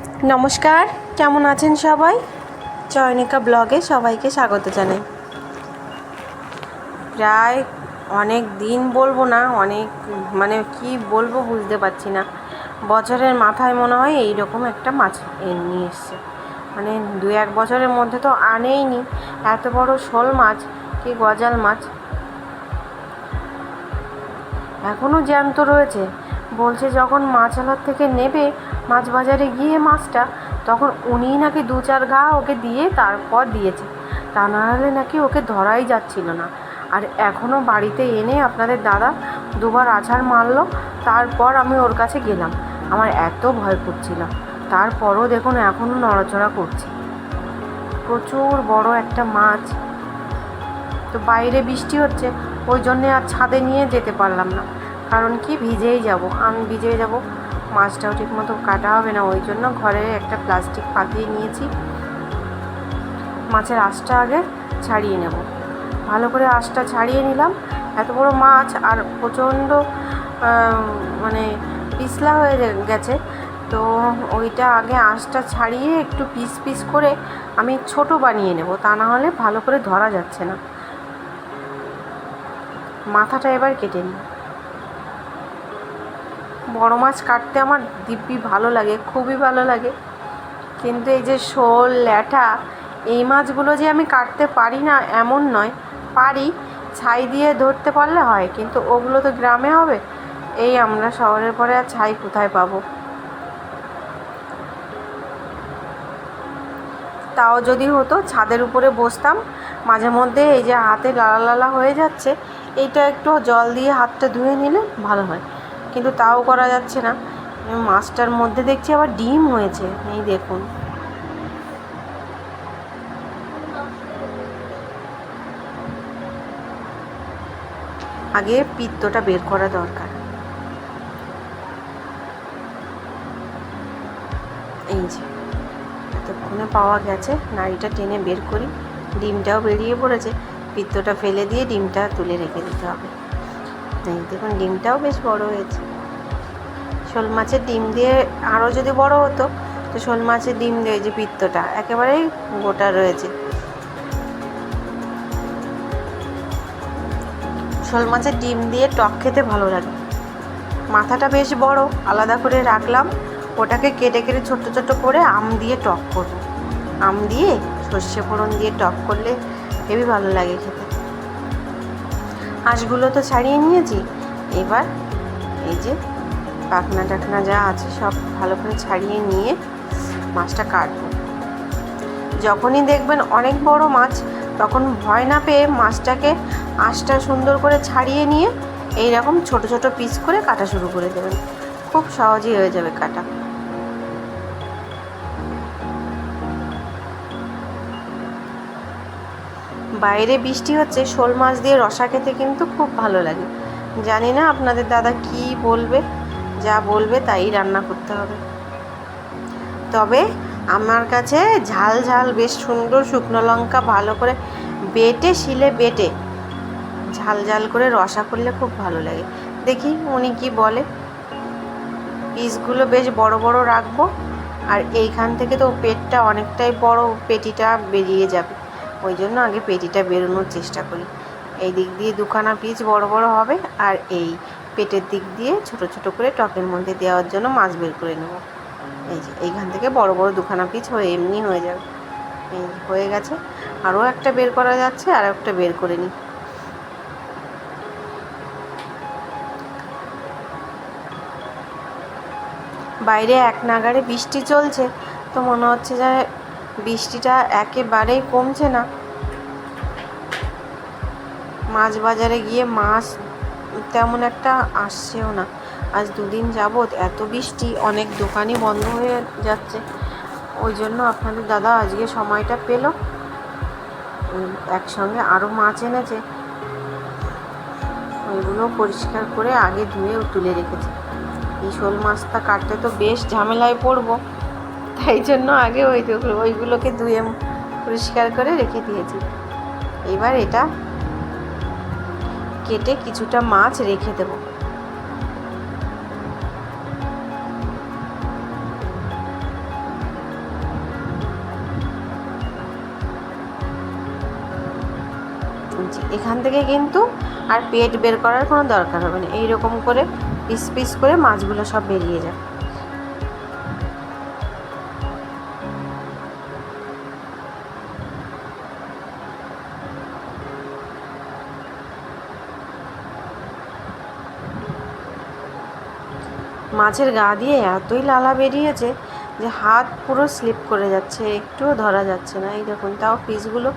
নমস্কার, কেমন আছেন সবাই? চয়নিকা ব্লগে সবাইকে স্বাগত জানাই। প্রায় অনেক দিন বলব না, অনেক মানে কি বলব বুঝতে পারছি না। বছরের মাথায় মনে হয় এই রকম একটা মাছ নিয়ে এসছে। মানে দু এক বছরের মধ্যে তো আনেইনি। এত বড় শোল মাছ, কি গজাল মাছ। এখনও জ্যান্ত রয়েছে। বলছে যখন মাছালার থেকে নেবে মাছ বাজারে গিয়ে মাছটা, তখন উনিই নাকি দু চার ঘা ওকে দিয়ে তারপর দিয়েছে। তা না হলে নাকি ওকে ধরাই যাচ্ছিল না। আর এখনও বাড়িতে এনে আপনাদের দাদা দুবার আছাড় মারলো, তারপর আমি ওর কাছে গেলাম। আমার এত ভয় করছিল। তারপরও দেখুন এখনও নড়াচড়া করছে। প্রচুর বড় একটা মাছ। তো বাইরে বৃষ্টি হচ্ছে, ওই জন্যে আর ছাদে নিয়ে যেতে পারলাম না। কারণ কি? ভিজেই যাব। আমি ভিজেই যাব। মাছটাও ঠিক মতো কাটা হবে না। ওই জন্য ঘরে একটা প্লাস্টিক পাতিয়ে নিয়েছি। মাছের আঁশটা আগে ছাড়িয়ে নেব। ভালো করে আঁশটা ছাড়িয়ে নিলাম। এত বড় মাছ আর প্রচণ্ড মানে পিছলা হয়ে গেছে। তো ওইটা আগে আঁশটা ছাড়িয়ে একটু পিস পিস করে আমি ছোট বানিয়ে নেব। তা না হলে ভালো করে ধরা যাচ্ছে না। মাথাটা এবার কেটে নিই। বড় মাছ কাটতে আমার দিব্যি ভালো লাগে, খুবই ভালো লাগে। কিন্তু এই যে শোল, ল্যাঠা, এই মাছগুলো যে আমি কাটতে পারি না এমন নয়, পারি, ছাই দিয়ে ধরতে পারলে হয়, কিন্তু ওগুলো তো গ্রামে হবে, এই আমরা শহরের পরে আর ছাই কোথায় পাবো? তাও যদি হতো, ছাদের উপরে বসতাম, মাঝে মধ্যে এই যে হাতে লালা লালা হয়ে যাচ্ছে, এইটা একটু জল দিয়ে হাতটা ধুয়ে নিলে ভালো হয়। কিন্তু তাও করা যাচ্ছে না। মাছটার মধ্যে দেখছি আবার ডিম হয়েছে। এই দেখুন। আগে পিত্তটা বের করা দরকার। এই যে, এতক্ষণে পাওয়া গেছে। নাড়িটা টেনে বের করি। ডিমটাও বেরিয়ে পড়েছে। পিত্তটা ফেলে দিয়ে ডিমটা তুলে রেখে দিতে হবে। এই দেখুন, ডিমটাও বেশ বড় হয়েছে। শোল মাছের ডিম দিয়ে আরও যদি বড় হতো, তো শোল মাছের ডিম দিয়ে যে পিত্তটা একেবারেই গোটা রয়েছে। শোল মাছের ডিম দিয়ে টক খেতে ভালো লাগে। মাথাটা বেশ বড়, আলাদা করে রাখলাম। ওটাকে কেটে কেটে ছোট্ট ছোট্ট করে আম দিয়ে টক করব। আম দিয়ে সর্ষে ফোড়ন দিয়ে টক করলে হেবি ভালো লাগে খেতে। হাঁসগুলো তো ছাড়িয়ে নিয়েছি। এবার এই যে পাখনা টাখনা যা আছে সব ভালো করে ছাড়িয়ে নিয়ে মাছটা কাটবো। যখনই দেখবেন অনেক বড় মাছ, তখন ভয় না পেয়ে মাছটাকে আঁশটা সুন্দর করে ছাড়িয়ে নিয়ে এই রকম ছোট ছোট পিস করে কাটা শুরু করে দেবেন। খুব সহজেই হয়ে যাবে কাটা। বাইরে বৃষ্টি হচ্ছে, শোল মাছ দিয়ে রসা খেতে কিন্তু খুব ভালো লাগে। জানি না আপনাদের দাদা কি বলবে, যা বলবে তাই রান্না করতে হবে। তবে আমার কাছে ঝাল ঝাল, বেশ সুন্দর শুকনো লঙ্কা ভালো করে বেটে, শিলে বেটে ঝাল ঝাল করে রসা করলে খুব ভালো লাগে। দেখি উনি কি বলে। পিসগুলো বেশ বড় বড় রাখব, আর এইখান থেকে তো পেটটা অনেকটাই বড়, পেটিটা বেরিয়ে যাবে। ওই জন্য আগে পেটিটা বেরোনোর চেষ্টা করি। এই দিক দিয়ে দুখানা পিস বড় বড় হবে আর এই পেটের দিক দিয়ে ছোট ছোট করে টকের মধ্যে দেওয়ার জন্য মাছ বের করে নেব। এই যে, এইখান থেকে বড় বড় দুখানা পিচ হয়ে এমনি হয়ে যাবে। এই হয়ে গেছে। আরও একটা বের করা যাচ্ছে, আর একটা বের করে নিই। বাইরে এক নাগারে বৃষ্টি চলছে, তো মনে হচ্ছে যে বৃষ্টিটা একেবারেই কমছে না। মাছ বাজারে গিয়ে মাছ তেমন একটা আসছেও না। আজ দুদিন যাবৎ এত বৃষ্টি, অনেক দোকানই বন্ধ হয়ে যাচ্ছে। ওই জন্য আপনাদের দাদা আজকে সময়টা পেল। একসঙ্গে আরও মাছ এনেছে। ওইগুলো পরিষ্কার করে আগে ধুয়ে তুলে রেখেছে। এই শোল মাছটা কাটতে তো বেশ ঝামেলায় পড়ব। তাই জন্য আগে ওই ওইগুলোকে ধুয়ে পরিষ্কার করে রেখে দিয়েছি। এবার এটা কেটে কিছুটা মাছ রেখে দেবো। এখান থেকে কিন্তু আর পেট বের করার কোনো দরকার হবে না। এইরকম করে পিস পিস করে মাছগুলো সব বেরিয়ে যায় মাছের গা দিয়ে এতই লালা বেরিয়েছে যে হাত পুরো স্লিপ করে যাচ্ছে, একটুও ধরা যাচ্ছে না। এই দেখুন, তাও পিসগুলো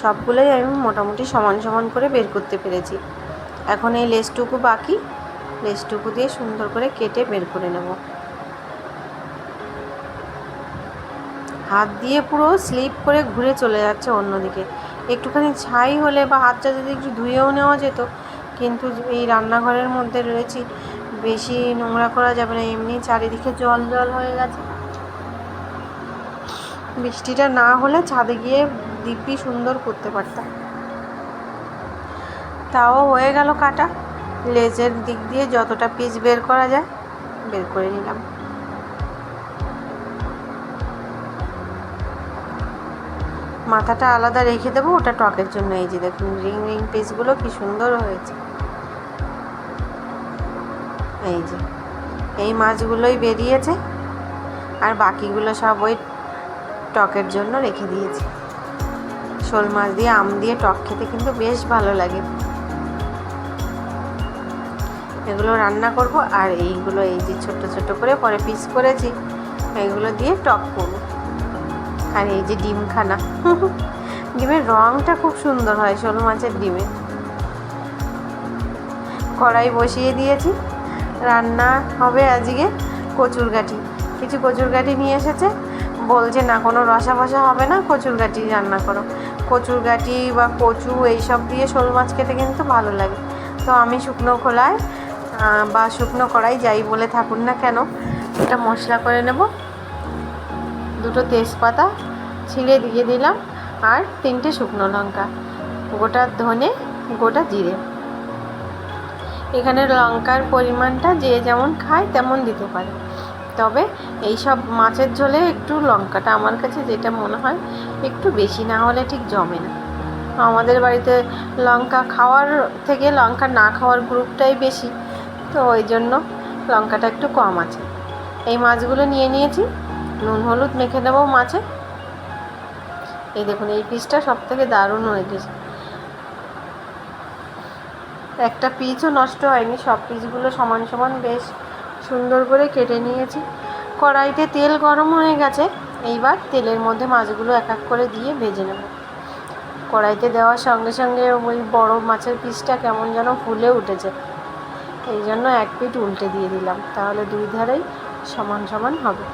সবগুলোই আমি মোটামুটি সমান সমান করে বের করতে পেরেছি। এখন এই লেসটুকু বাকি, লেসটুকু দিয়ে সুন্দর করে কেটে বের করে নেব। হাত দিয়ে পুরো স্লিপ করে ঘুরে চলে যাচ্ছে অন্যদিকে। একটুখানি ছাই হলে বা হাতটা যদি একটু ধুয়েও নেওয়া যেত, কিন্তু এই রান্নাঘরের মধ্যে রয়েছি বেশি নোংরা করা যাবে না, এমনি চারিদিকে জল জল হয়ে গেছে। বৃষ্টিটা না হলে ছাদে গিয়ে দিব্যি সুন্দর করতে পারতাম। তাও হয়ে গেল কাটা। লেজের দিক দিয়ে যতটা পিস বের করা যায়, বের করে নিলাম। মাথাটা আলাদা রেখে দেবো, ওটা টকের জন্য। এই যে দেখুন, রিং রিং পিসগুলো কি সুন্দর হয়েছে। এই যে, এই মাছগুলোই বেরিয়েছে আর বাকিগুলো সব ওই টকের জন্য রেখে দিয়েছি। শোল মাছ দিয়ে, আম দিয়ে টক খেতে কিন্তু বেশ ভালো লাগে। এগুলো রান্না করব আর এইগুলো এই যে ছোট ছোট করে পরে পিস করেছি এগুলো দিয়ে টক করব। আর এই যে ডিমখানা, ডিমের রঙটা খুব সুন্দর হয় শোল মাছের ডিমে। কড়াই বসিয়ে দিয়েছি রান্না হবে আজকে কচুর গাঠি কিছু কচুর গাঠি নিয়ে এসেছে। বলছে, না, কোনো রসা ফসা হবে না কচুর গাঠি রান্না করো। কচুর গাঠি বা কচু এইসব দিয়ে শোল মাছ খেতে কিন্তু ভালো লাগে। তো আমি শুকনো খোলায় বা শুকনো কড়াই যাই বলে থাকুন না কেন এটা মশলা করে নেব। দুটো তেজপাতা ছিঁড়ে দিয়ে দিলাম, আর তিনটে শুকনো লঙ্কা। গোটা ধনে, গোটা জিরে। এখানে লঙ্কার পরিমাণটা যে যেমন খায় তেমন দিতে পারে। তবে এই সব মাছের ঝোলে একটু লঙ্কাটা আমার কাছে যেটা মনে হয় একটু বেশি না হলে ঠিক জমে না। আমাদের বাড়িতে লঙ্কা খাওয়ার থেকে লঙ্কা না খাওয়ার গ্রুপটাই বেশি, তো ওই জন্য লঙ্কাটা একটু কম আছে। এই মাছগুলো নিয়ে নিয়েছি, নুন হলুদ মেখে দেবো মাছে। এই দেখুন, এই পিসটা সব থেকে দারুণ হয়েছে একটা পিচও নষ্ট হয়নি, সব পিচগুলো সমান সমান বেশ সুন্দর করে কেটে নিয়েছি। কড়াইতে তেল গরম হয়ে গেছে, এইবার তেলের মধ্যে মাছগুলো এক এক করে দিয়ে ভেজে নেব। কড়াইতে দেওয়ার সঙ্গে সঙ্গে ওই বড় মাছের পিসটা কেমন যেন ফুলে উঠেছে। এই জন্য এক পিঠ উল্টে দিয়ে দিলাম, তাহলে দুই ধারেই সমান সমান হবে।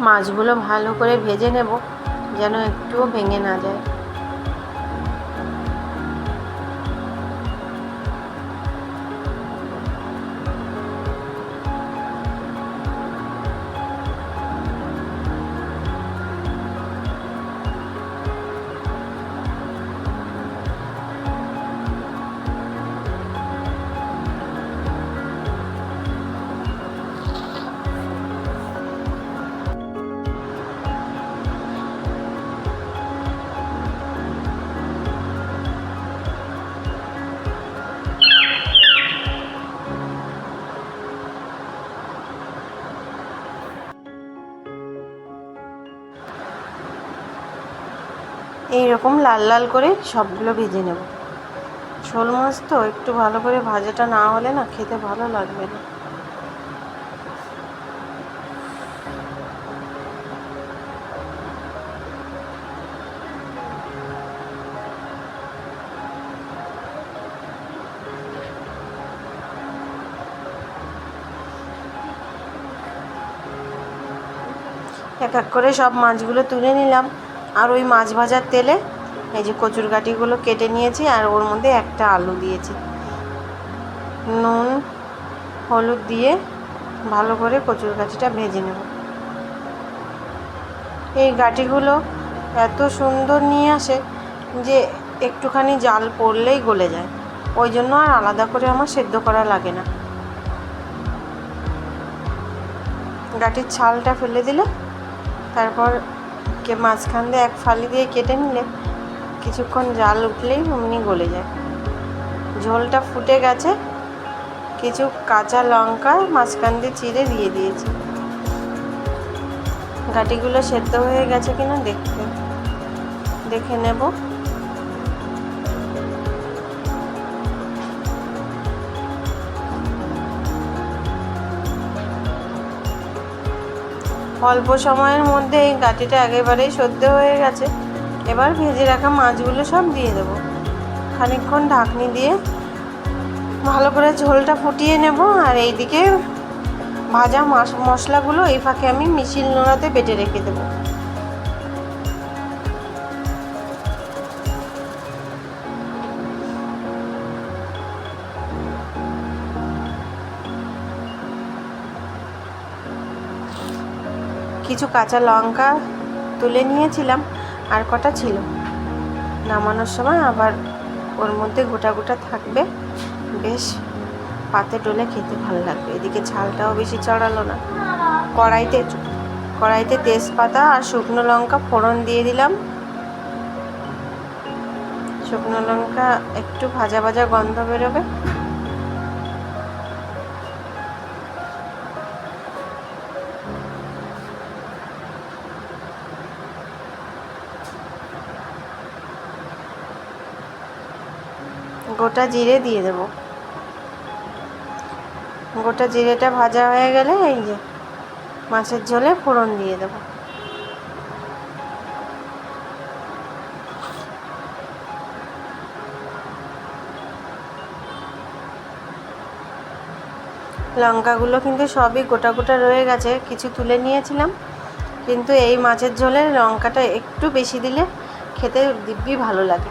মাছগুলো ভালো করে ভেজে নেব যেন একটুও ভেঙে না যায়। এই রকম লাল লাল করে সবগুলো ভেজে নেব। শোল মাছ তো একটু ভালো করে ভাজাটা না হলে না খেতে ভালো লাগবে না। এক এক করে সব মাছগুলো তুলে নিলাম। আর ওই মাছ ভাজার তেলে এই যে কচুর গাঠিগুলো কেটে নিয়েছি আর ওর মধ্যে একটা আলু দিয়েছি। নুন, হলুদ দিয়ে ভালো করে কচুর গাঠিটা ভেজে নেব। এই গাটিগুলো এত সুন্দর নিয়ে আসে যে একটুখানি জাল পড়লেই গলে যায়। ওই জন্য আর আলাদা করে আমার সেদ্ধ করা লাগে না। গাটির ছালটা ফেলে দিলে তারপর কে মাঝখান দিয়ে এক ফালি দিয়ে কেটে নিলে কিছুক্ষণ জাল উঠলেই অমনি গলে যায়। ঝোলটা ফুটে গেছে, কিছু কাঁচা লঙ্কা মাঝখান দিয়ে চিড়ে দিয়ে দিয়েছি। গাটিগুলো সেদ্ধ হয়ে গেছে কিনা দেখতে। দেখে নেব। অল্প সময়ের মধ্যে এই গাটিটা একেবারেই সদ্য হয়ে গেছে। এবার ভেজে রাখা মাছগুলো সব দিয়ে দেবো। খানিকক্ষণ ঢাকনি দিয়ে ভালো করে ঝোলটা ফুটিয়ে নেব আর এইদিকে ভাজা মশলাগুলো এই ফাঁকে আমি মিশিল নোড়াতে বেটে রেখে দেবো। কিছু কাঁচা লঙ্কা তুলে নিয়েছিলাম, আর কটা ছিল। নামানোর সময় আবার ওর মধ্যে গোটা গোটা থাকবে। বেশ, পাতে ডলে খেতে ভালো লাগবে। এদিকে ঝালটাও বেশি চড়ালো না। কড়াইতে কড়াইতে তেজপাতা আর শুকনো লঙ্কা ফোড়ন দিয়ে দিলাম। শুকনো লঙ্কা একটু ভাজা ভাজা গন্ধ বেরোবে। গোটা জিরে দিয়ে দেবো। গোটা জিরেটা ভাজা হয়ে গেলে এই যে মাছের ঝোলে ফোড়ন দিয়ে দেবো। লঙ্কাগুলো কিন্তু সবই গোটা গোটা রয়ে গেছে, কিছু তুলে নিয়েছিলাম। কিন্তু এই মাছের ঝোলে লঙ্কাটা একটু বেশি দিলে খেতে দিব্যি ভালো লাগে।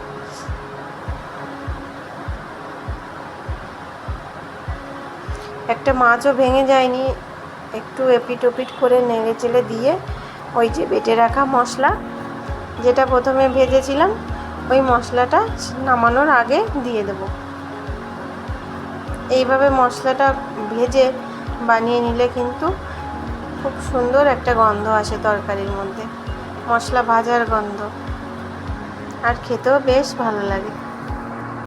একটা মাছও ভেঙে যায়নি। একটু এপিট ওপিট করে নেড়ে চেড়ে দিয়ে ওই যে বেটে রাখা মশলা, যেটা প্রথমে ভেজেছিলাম, ওই মশলাটা নামানোর আগে দিয়ে দেব। এইভাবে মশলাটা ভেজে বানিয়ে নিলে কিন্তু খুব সুন্দর একটা গন্ধ আসে তরকারির মধ্যে। মশলা ভাজার গন্ধ। আর খেতেও বেশ ভালো লাগে।